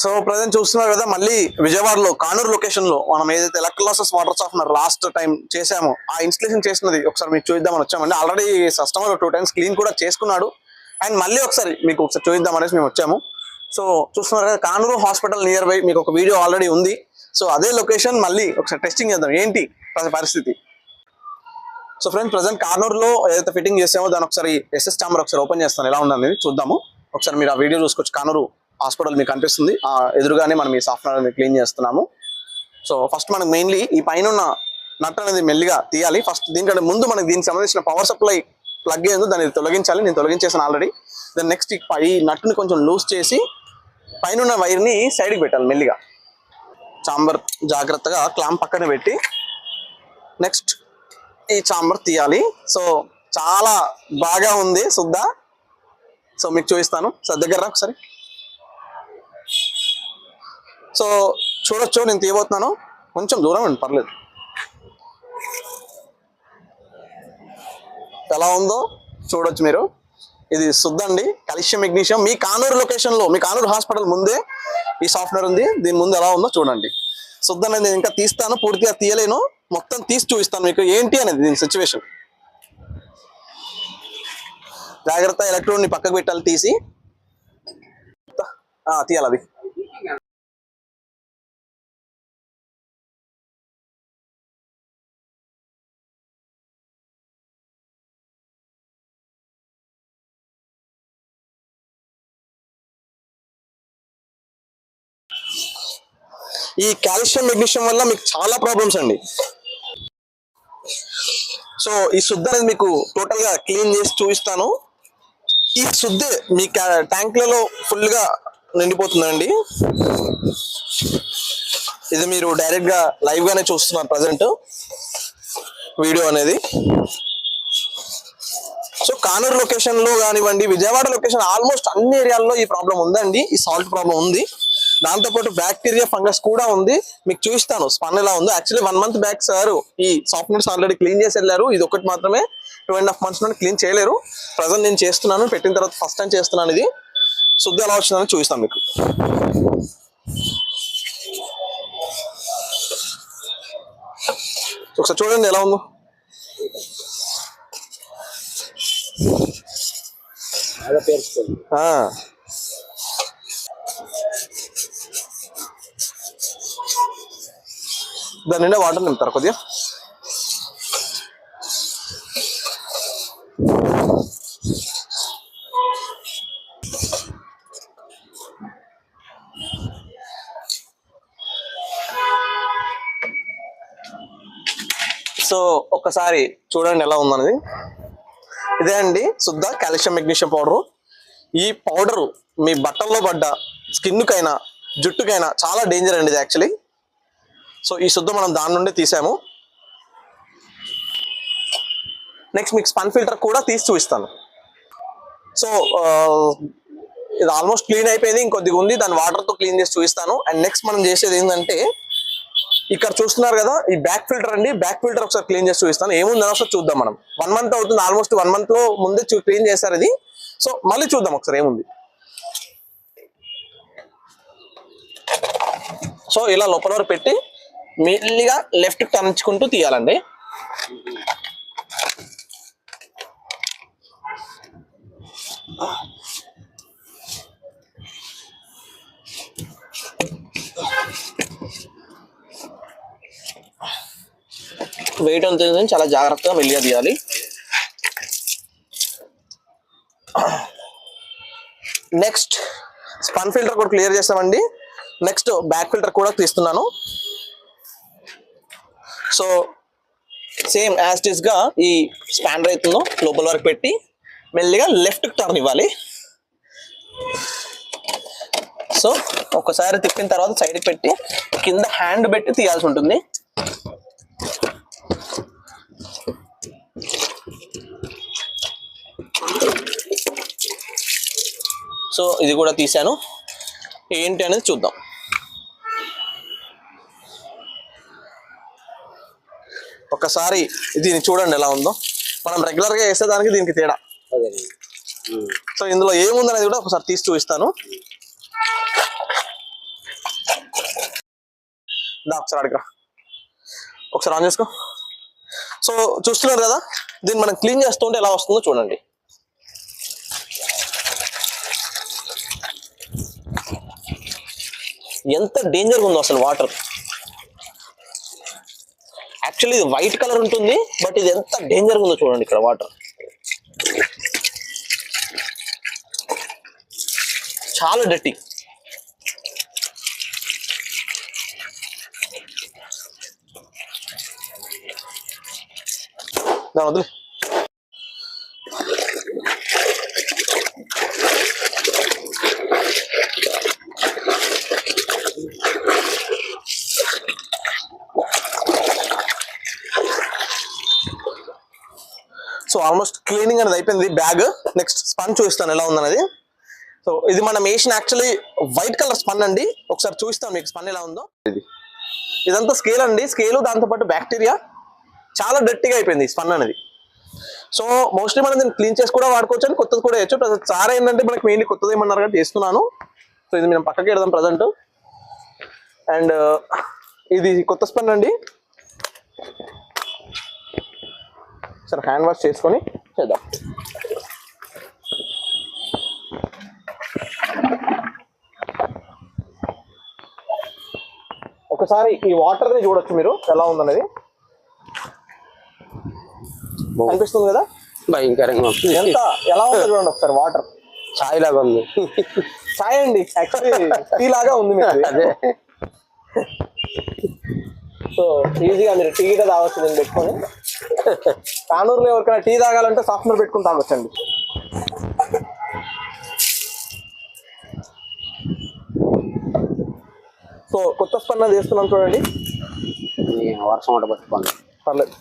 So present చూస్తున్నారు కదా మళ్ళీ విజయవాడలో కానూరు లొకేషన్లో మనం ఏదైతే ఎలక్ట్రాసెస్ లాసెస్ వాటర్ సాఫ్ట్నర్ లాస్ట్ టైం చేసామో ఆ ఇన్స్టలేషన్ చేసినది ఒకసారి మీకు చూద్దామని వచ్చామండి already customer two times clean కూడా చేసుకున్నాడు. అండ్ మళ్ళీ ఒకసారి మీకు ఒకసారి చూద్దాం అనేసి మేము వచ్చాము. సో చూస్తున్నారు కదా కానూరు హాస్పిటల్ నియర్ బై మీకు ఒక వీడియో ఆల్రెడీ ఉంది. సో అదే లొకేషన్ మళ్ళీ ఒకసారి టెస్టింగ్ చేద్దాం. ఏంటి పరిస్థితి? సో ఫ్రెండ్స్ ప్రజెంట్ కానూరులో ఏదైతే ఫిట్టింగ్ చేసామో దాని ఒకసారి ఎస్ఎస్ ఛాంబర్ ఒకసారి ఓపెన్ చేస్తాను. ఎలా ఉందనేది చూద్దాము. ఒకసారి మీరు ఆ వీడియో చూసుకోవచ్చు. కానూరు హాస్పిటల్ మీకు కనిపిస్తుంది. ఆ ఎదురుగానే మనం ఈ సాఫ్ట్వేర్ క్లీన్ చేస్తున్నాము. సో ఫస్ట్ మనకు మెయిన్లీ ఈ పైన ఉన్న నట్ అనేది మెల్లిగా తీయాలి. ఫస్ట్ దీనికంటే ముందు మనకి దీనికి సంబంధించిన పవర్ సప్లై ప్లగ్ ఏందో దాన్ని తొలగించాలి. నేను తొలగించేసాను ఆల్రెడీ. దెన్ నెక్స్ట్ ఈ నట్టుని కొంచెం లూజ్ చేసి పైన ఉన్న వైర్ని సైడ్కి పెట్టాలి మెల్లిగా. చాంబర్ జాగ్రత్తగా క్లాంప్ పక్కన పెట్టి నెక్స్ట్ ఈ చాంబర్ తీయాలి. సో చాలా బాగా ఉంది సుద్దా. సో మీకు చూపిస్తాను. సో దగ్గర ఒకసారి. సో చూడొచ్చు నేను తీయబోతున్నాను. కొంచెం దూరం అండి పర్లేదు. ఎలా ఉందో చూడొచ్చు మీరు. ఇది శుద్ధండి కాల్షియం మెగ్నీషియం. మీ కానూరు లొకేషన్లో మీ కానూరు హాస్పిటల్ ముందే ఈ సాఫ్ట్వేర్ ఉంది. దీని ముందు ఎలా ఉందో చూడండి. శుద్ధ అనేది నేను ఇంకా తీస్తాను పూర్తిగా తీయలేను. మొత్తం తీసి చూపిస్తాను మీకు. ఏంటి అనేది దీని సిచ్యువేషన్ జాగ్రత్త ఎలక్ట్రోడ్ని పక్కకు పెట్టాలి తీసి. తీయాలి అది. ఈ కాల్షియం మెగ్నీషియం వల్ల మీకు చాలా ప్రాబ్లమ్స్ అండి. సో ఈ శుద్ధ అనేది మీకు టోటల్గా క్లీన్ చేసి చూపిస్తాను. ఈ శుద్ధి మీ ట్యాంక్లలో ఫుల్గా నిండిపోతుందండి. ఇది మీరు డైరెక్ట్గా లైవ్ గానే చూస్తున్నారు ప్రజెంట్ వీడియో అనేది. సో కానూరు లొకేషన్లో కానివ్వండి విజయవాడ లొకేషన్ ఆల్మోస్ట్ అన్ని ఏరియాల్లో ఈ ప్రాబ్లం ఉందండి. ఈ సాల్ట్ ప్రాబ్లం ఉంది. దాంతోపాటు బ్యాక్టీరియా ఫంగస్ కూడా ఉంది. మీకు చూపిస్తాను. స్పన్ ఎలా ఉందో. Actually one month back sir ఈ సాఫ్ట్వేర్స్ ఆల్రెడీ క్లీన్ చేసి వెళ్ళారు. ఇది ఒకటి మాత్రమే. టూ అండ్ హాఫ్ మంత్స్ నుండి క్లీన్ చేయలేరు. ప్రజెంట్ నేను చేస్తున్నాను. పెట్టిన తర్వాత ఫస్ట్ టైం చేస్తున్నాను ఇది. శుద్ధి ఎలా వచ్చిందని చూపిస్తాను మీకు. ఒకసారి చూడండి ఎలా ఉందో. బాగా పేర్చుకోండి ఆ. దాని నిండా వాటర్ నింపుతారు కొద్దిగా. సో ఒక్కసారి చూడండి ఎలా ఉందన్నది. ఇదే అండి శుద్ధ కాల్షియం మెగ్నీషియం పౌడరు. ఈ పౌడరు మీ బట్టల్లో పడ్డ స్కిన్కైనా జుట్టుకైనా చాలా డేంజర్ అండి ఇది యాక్చువల్లీ సో ఈ శుద్ధ మనం దాని నుండి తీసాము. నెక్స్ట్ మీకు స్పన్ ఫిల్టర్ కూడా తీసి చూపిస్తాను. సో ఇది ఆల్మోస్ట్ క్లీన్ అయిపోయింది ఇంకొద్దిగా ఉంది. దాని వాటర్తో క్లీన్ చేసి చూపిస్తాను. అండ్ నెక్స్ట్ మనం చేసేది ఏంటంటే ఇక్కడ చూస్తున్నారు కదా ఈ బ్యాక్ ఫిల్టర్ అండి. బ్యాక్ ఫిల్టర్ ఒకసారి క్లీన్ చేసి చూపిస్తాను. ఏముందని ఒకసారి చూద్దాం మనం. వన్ మంత్ అవుతుంది ఆల్మోస్ట్ వన్ మంత్లో ముందే క్లీన్ చేశారు ఇది. సో మళ్ళీ చూద్దాం ఒకసారి ఏముంది. సో ఇలా లోపల వరకు పెట్టి మెల్లిగా లెఫ్ట్ టర్నించుకుంటూ తీయాలండి. వెయిట్ అంత చాలా జాగ్రత్తగా మెల్లిగా తీయాలి. నెక్స్ట్ స్పన్ ఫిల్టర్ కూడా క్లియర్ చేస్తామండి. నెక్స్ట్ బ్యాక్ ఫిల్టర్ కూడా తీస్తున్నాను. సో సేమ్ యాజ్గా ఈ స్పాండర్ అవుతుందో లోపల వరకు పెట్టి మెల్లిగా లెఫ్ట్ టర్న్ ఇవ్వాలి. సో ఒకసారి తిప్పిన తర్వాత సైడ్కి పెట్టి కింద హ్యాండ్ పెట్టి తీయాల్సి ఉంటుంది. సో ఇది కూడా తీసాను ఏంటి అనేది చూద్దాం. ఒకసారి దీన్ని చూడండి ఎలా ఉందో. మనం రెగ్యులర్గా వేసే దానికి దీనికి తేడా సో ఇందులో ఏముందనేది కూడా ఒకసారి తీసి చూపిస్తాను. ఒకసారి అడిగా ఒకసారి ఆన్ చేసుకో. సో చూస్తున్నారు కదా దీన్ని మనం క్లీన్ చేస్తుంటే ఎలా వస్తుందో చూడండి. ఎంత డేంజర్గా ఉందో అసలు వాటర్. యాక్చువల్లీ ఇది వైట్ కలర్ ఉంటుంది బట్ ఇది ఎంత డేంజర్గా ఉందో చూడండి ఇక్కడ వాటర్ చాలా డర్టీ దాని వదిలే ఆల్మోస్ట్ క్లీనింగ్ అనేది అయిపోయింది బ్యాగ్. నెక్స్ట్ స్పన్ చూపిస్తాను ఎలా ఉందనేది సో ఇది మనం వేసిన యాక్చువల్లీ వైట్ కలర్ స్పన్ అండి. ఒకసారి చూపిస్తాను మీకు స్పన్ ఎలా ఉందో. ఇది. ఇదంతా స్కేల్ అండి. స్కేలు దాంతోపాటు బ్యాక్టీరియా. చాలా డర్టీగా అయిపోయింది స్పన్ అనేది. సో మోస్ట్లీ మనం దీన్ని క్లీన్ చేసి కూడా వాడుకోవచ్చు అని కొత్తది కూడా వేయచ్చు. ప్రజెంట్ సార్ ఏంటంటే మనకి మెయిన్లీ కొత్తది ఏమన్నారు కాబట్టి చేస్తున్నాను సో ఇది మేము పక్కకి వెళ్దాం ప్రజెంట్. అండ్ ఇది కొత్త స్పన్ అండి. సరే హ్యాండ్ వాష్ చేసుకొని చేద్దాం. ఒకసారి ఈ వాటర్ని చూడొచ్చు మీరు ఎలా ఉందనేది. అనిపిస్తుంది కదా? భయంకరంగా ఎంత ఎలా ఉందో చూడండి ఒకసారి వాటర్ ఛాయ్ లాగా ఉంది. చాయ్ అండి యాక్చువల్లీ టీ లాగా ఉంది మీకు. అదే. సో ఈజీగా మీరు టీ గిట్ట తాగొచ్చు నేను పెట్టుకొని. కానూరులో ఎవరికైనా టీ తాగాలంటే సాఫ్ట్వేర్ పెట్టుకుని తాగొచ్చండి. సో కొత్త స్పన్న చేస్తున్నాం చూడండి. వర్షం పట్టుకోండి. పర్లేదు.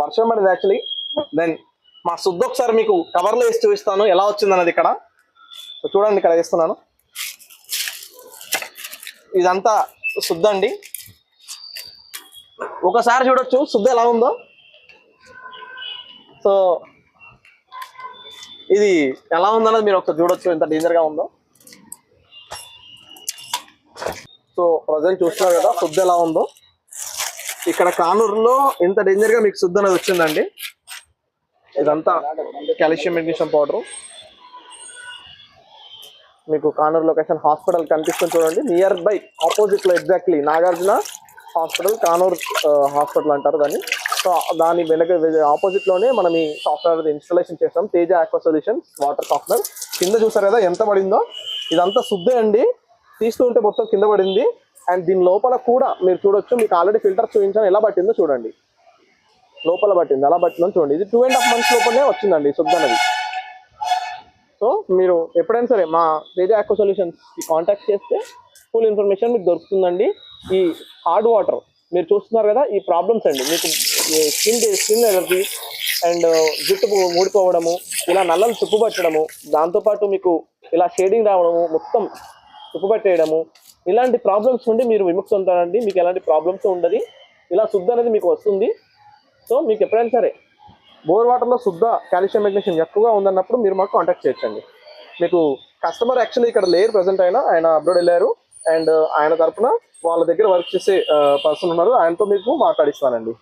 వర్షం పడింది యాక్చువల్లీ దెన్ మా శుద్ధ ఒకసారి మీకు కవర్లో వేసి చూపిస్తాను. ఎలా వచ్చింది అన్నది ఇక్కడ. సో చూడండి ఇక్కడ వేస్తున్నాను. ఇదంతా శుద్ధ అండి. ఒకసారి చూడొచ్చు. శుద్ధ ఎలా ఉందో. సో ఇది ఎలా ఉందన్నది మీరు ఒకసారి చూడొచ్చు. ఎంత డేంజర్గా ఉందో. సో ప్రజెంట్ చూస్తున్నారు కదా. శుద్ధ ఎలా ఉందో. ఇక్కడ కానూరులో ఎంత డేంజర్గా మీకు శుద్ధ అనేది వచ్చిందండి. ఇదంతా కాల్షియం మెగ్నీషియం పౌడర్ మీకు కానూరు లొకేషన్ హాస్పిటల్ కనిపిస్తుంది చూడండి. నియర్ బై ఆపోజిట్లో exactly Nagarjuna hospital Kanuru hospital అంటారు దాన్ని. సో దాని వెనక ఆపోజిట్లోనే మనం ఈ సాఫ్ట్వేర్ ఇన్స్టాలేషన్ చేస్తాం. Teja aqua solutions water software కింద చూసారు కదా ఎంత పడిందో? ఇదంతా శుద్ధే అండి. తీస్తూ ఉంటే మొత్తం కింద పడింది. అండ్ దీని లోపల కూడా మీరు చూడొచ్చు మీకు ఆల్రెడీ ఫిల్టర్ చూపించాను. ఎలా పట్టిందో చూడండి. లోపల పట్టింది ఎలా పట్టిందో చూడండి. ఇది టూ అండ్ హాఫ్ మంత్స్ లోపలనే వచ్చిందండి సుద్దనది సో మీరు ఎప్పుడైనా సరే మా తేజ ఆక్వా సొల్యూషన్స్కి కాంటాక్ట్ చేస్తే ఫుల్ ఇన్ఫర్మేషన్ మీకు దొరుకుతుందండి. ఈ హార్డ్ వాటర్ మీరు చూస్తున్నారు కదా ఈ ప్రాబ్లమ్స్ అండి. మీకు స్కిన్ స్కిన్ ఎలర్జీ అండ్ జుట్టు ఊడిపోవడము ఇలా నల్లలు తుప్పు పట్టడము దాంతోపాటు మీకు ఇలా షేడింగ్ రావడము మొత్తం తుప్పు పట్టేయడము ఇలాంటి ప్రాబ్లమ్స్ నుండి మీరు విముక్తి ఉంటారండి మీకు ఎలాంటి ప్రాబ్లమ్స్ ఉండదు. ఇలా శుద్ధ అనేది మీకు వస్తుంది. సో మీకు ఎప్పుడైనా సరే బోర్ వాటర్లో శుద్ధ కాల్షియం మెగ్నీషియం ఎక్కువగా ఉందన్నప్పుడు మీరు మాకు కాంటాక్ట్ చేయొచ్చండి. మీకు కస్టమర్ యాక్చువల్లీ ఇక్కడ లేరు ప్రజెంట్ అయినా. ఆయన అబ్రాడ్ వెళ్ళారు. అండ్ uh, ఆయన తరఫున వాళ్ళ దగ్గర వర్క్ చేసే uh, పర్సన్ ఉన్నారు. ఆయనతో మీకు మాట్లాడిస్తానండి.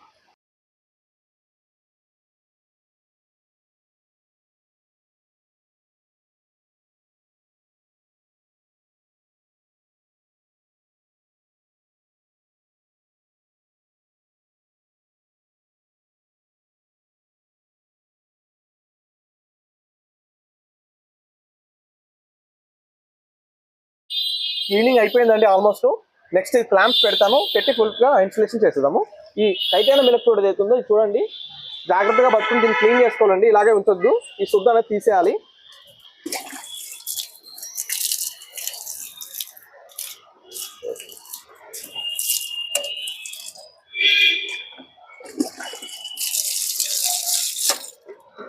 క్లీనింగ్ అయిపోయిందండి ఆల్మోస్ట్ నెక్స్ట్ ఇది ప్లాంప్స్ పెడతాను. పెట్టి ఫుల్గా ఇన్సులేషన్ చేసేదాము ఈ టైటానం ఎలక్ట్రోడ్ ఏదైతుందో ఇది చూడండి. జాగ్రత్తగా పట్టుకుని దీన్ని క్లీన్ చేసుకోవాలండి. ఇలాగే ఉంటుంది ఈ శుద్ధ అనేది తీసేయాలి.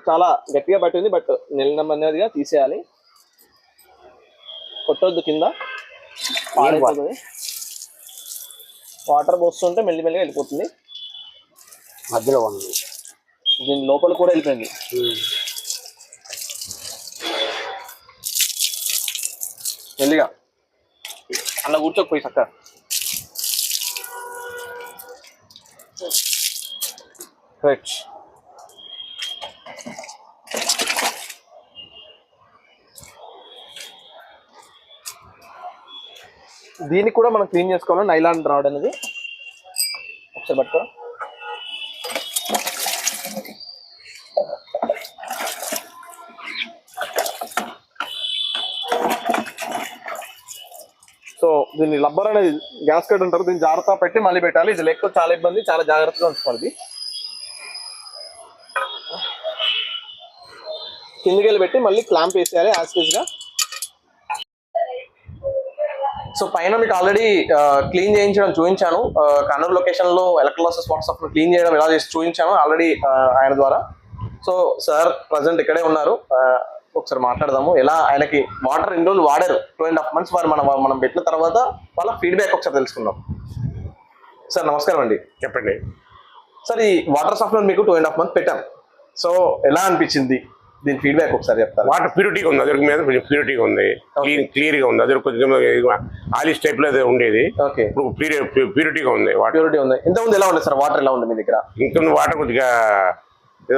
చాలా గట్టిగా పట్టింది బట్ నిలనమనేదిగా తీసేయాలి. కొట్టొద్దు కింద. పాడైపోతుంది. వాటర్? పోస్తుంటే మెల్లి మెల్లిగా వెళ్ళిపోతుంది. మధ్యలో ఉంది. దీని లోపల కూడా వెళ్ళిపోయింది. మెల్లిగా. అన్న కూర్చోకపోయి చక్క. రైట్ దీనికి కూడా మనం క్లీన్ చేసుకోవాలి. నైలాన్ రాడ్ అనేది. ఒకసారి పట్టుకో సో దీన్ని రబ్బర్ అనేది గ్యాస్ కట్ ఉంటారు దీన్ని జాగ్రత్త పెట్టి మళ్ళీ పెట్టాలి. ఇది లేకపోతే చాలా ఇబ్బంది చాలా జాగ్రత్తగా ఉంచుకోవాలి కిందికి వెళ్ళి పెట్టి మళ్ళీ క్లాంప్ వేసేయాలి యాజ్గా సో పైన మీకు ఆల్రెడీ క్లీన్ చేయించడం చూపించాను. ఆ, కన్నూరు లొకేషన్లో ఎలక్ట్రోలసిస్ వాట్సాప్ క్లీన్ చేయడం ఎలా చేసి చూపించాను ఆల్రెడీ ఆయన ద్వారా. సో సార్ ప్రజెంట్ ఇక్కడే ఉన్నారు. ఒకసారి మాట్లాడదాము. ఎలా ఆయనకి వాటర్ ఎన్ని రోజులు వాడారు. టూ అండ్ హాఫ్ మంత్స్ మరి మనం మనం పెట్టిన తర్వాత వాళ్ళ ఫీడ్బ్యాక్ ఒకసారి తెలుసుకుందాం. సార్ నమస్కారం అండి. చెప్పండి. సార్ ఈ వాటర్ సాఫ్ట్వేర్ మీకు టూ అండ్ హాఫ్ మంత్ పెట్టాం సో ఎలా అనిపించింది? దీని ఫీడ్బ్యాక్ ఒకసారి చెప్తారు? వాటర్ ప్యూరిటీగా ఉంది అదొక మీద కొంచెం ప్యూరిటీగా ఉంది. క్లీన్ క్లియర్గా ఉంది. అదొక కొంచెం ఆలిస్ టైప్లో ఏదో ఉండేది. ఓకే ఇప్పుడు ప్యూరిటీగా ఉంది వాటర్. ప్యూరిటీ ఉంది. ఇంతకుముందు ఎలా ఉంది సార్? వాటర్ ఎలా ఉంది మీ దగ్గర? ఇంకా వాటర్ కొద్దిగా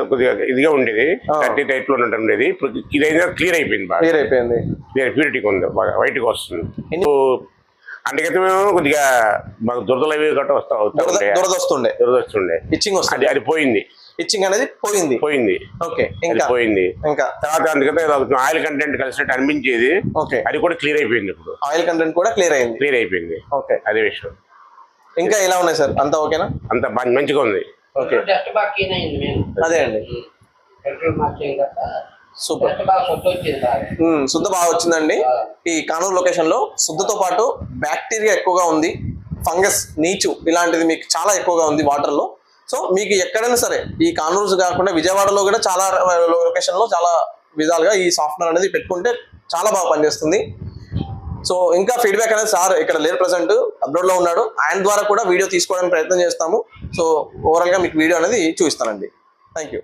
కొద్దిగా ఇదిగా ఉండేది. థర్టీ టైప్లో ఉన్నట్టు ఉండేది. ఇప్పుడు ఇదైనా క్లియర్ అయిపోయింది బాగా. క్లియర్ అయిపోయింది. క్లియర్ ప్యూరిటీగా ఉంది. బాగా వైట్గా వస్తుంది. ఎన్ని- అందుకైతేమేమో కొద్దిగా మాకు దురదలు అవి గట్రా వస్తా దురద వస్తుండే. దురద వస్తుండే. ఇచ్చింగ్ వస్తుంది అది పోయింది. ఇచ్చింగ్ అనేది పోయింది. పోయింది. ఓకే ఇంకా? పోయింది. ఇంకా? తర్వాత అందుకనే ఆయిల్ కంటెంట్ కలిసినట్టు అనిపించేది. ఓకే. అది కూడా క్లియర్ అయిపోయింది ఇప్పుడు. ఆయిల్ కంటెంట్ కూడా క్లియర్ అయింది. క్లియర్ అయిపోయింది. ఓకే. అదే విషయం. ఇంకా ఎలా ఉన్నాయి సార్? అంతా ఓకేనా? అంత మంచిగా ఉంది. ఓకే. అదే అండి. సూపర్. శుద్ధ బాగా. వచ్చిందండి. ఈ కానూరు లొకేషన్లో శుద్ధతో పాటు బ్యాక్టీరియా ఎక్కువగా ఉంది. ఫంగస్ నీచు ఇలాంటిది మీకు చాలా ఎక్కువగా ఉంది వాటర్లో. సో మీకు ఎక్కడైనా సరే ఈ కానూరు కాకుండా విజయవాడలో కూడా చాలా లొకేషన్లో చాలా విధాలుగా ఈ సాఫ్ట్వేర్ అనేది పెట్టుకుంటే చాలా బాగా పనిచేస్తుంది. సో ఇంకా ఫీడ్బ్యాక్ అనేది సార్ ఇక్కడ లేరు ప్రజెంట్ అబ్రాడ్లో ఉన్నాడు. ఆయన ద్వారా కూడా వీడియో తీసుకోవడానికి ప్రయత్నం చేస్తాము. సో ఓవరాల్గా మీకు వీడియో అనేది చూపిస్తానండి. Thank you